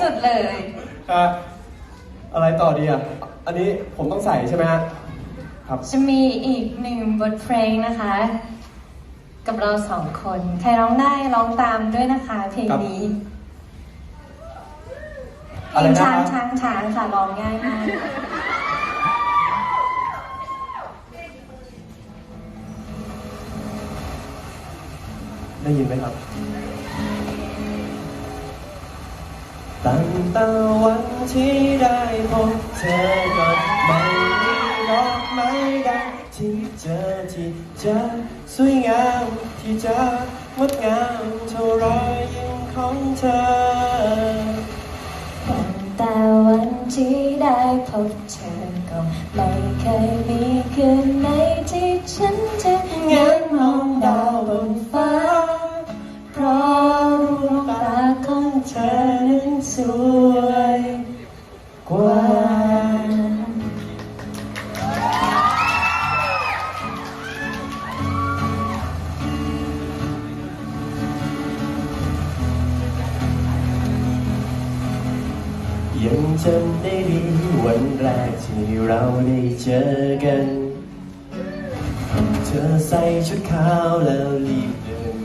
สุดเลย อะอะไรต่อดีอะ อันนี้ผมต้องใส่ใช่ไหมฮะ ครับ จะมีอีกหนึ่งบทเพลงนะคะ กับเราสองคน ใครร้องได้ร้องตามด้วยนะคะ เพลงนี้เพอะลไรงนะคช้างรับช้างช้างค่ะร้องง่ายมากได้ยินไหมครับ ตั้งแต่วันที่ได้พบเธอก็ไม่มีดอกไม้ใดที่เจอที่จะสวยงามที่จะงดงามเท่ารอยยิ้มของเธอตั้งแต่วันที่ได้พบเธอก็ไม่เคยมีคืน วยกว่ายังจำได้ดีวันแรกที่เราได้เจอกัน เธอใส่ชุดขาวแล้วรีบเดิน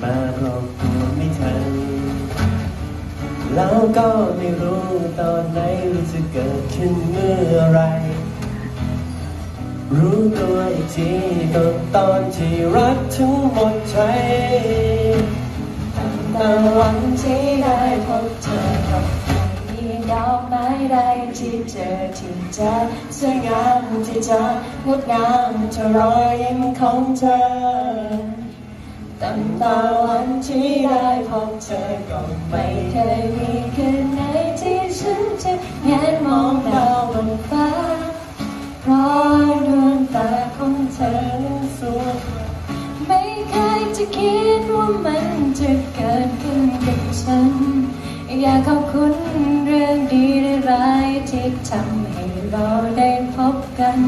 แล้วก็ไม่รู้ตอนไหนรู้จะเกิดขึ้นเมื่อไร รู้ตัวอีกทีก็ตอนที่รักทั้งหมดใจตั้งแต่วันที่ได้พบเธอก็ไม่มีดอกไม้ใดที่เจอที่จะสวยงามที่จะงดงามเท่ารอยยิ้มของเธอ ตั้งแต่วันที่ได้พบเธอก็ไม่เคยมีคืนไหนที่ฉันจะแงนมองดาวบนฟ้าเพราะดวงตาของเธอนั้นสวยไม่เคยจะคิดว่ามันจะเกิดขึ้นกับฉัน อยากขอบคุณเรื่องดีและร้ายที่ทำให้เราได้พบกัน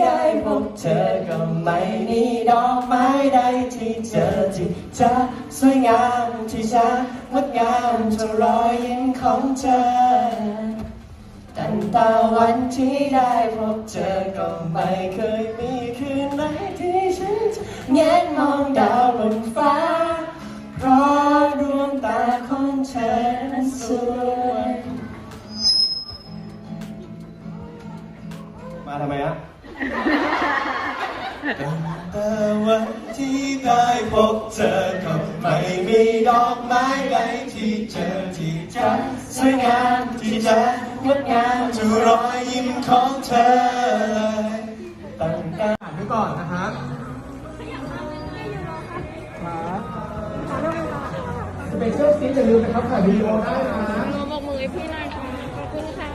ได้พบเธอก็ไม่มีดอกไม้ใดที่เจอที่จะสวยงามที่จะงดงามเท่ารอยยิ้มของเธอตั้งแต่วันที่ได้พบเธอก็ไม่เคยมีคืนไหนที่ฉันจะแงนมองดาวบนฟ้า เพราะดวงตาของเธอนั้นสวย ตั้งแต่วันที่ได้พบเธอก็ไม่มีดอกไม้ใดที่เจอที่จะสวยงามที่จะงดงามทุกรอยยิ้มของเธอเลยตั้งแต่อ่านไว้ก่อนนะครับครับสเปเชียลซีอย่าลืมนะครับถ่ายวิดีโอได้นะหนูบอกมือพี่หน่อยค่ะขอบคุณค่ะ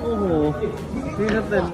โอ้โห นี่ถ้าเต็ม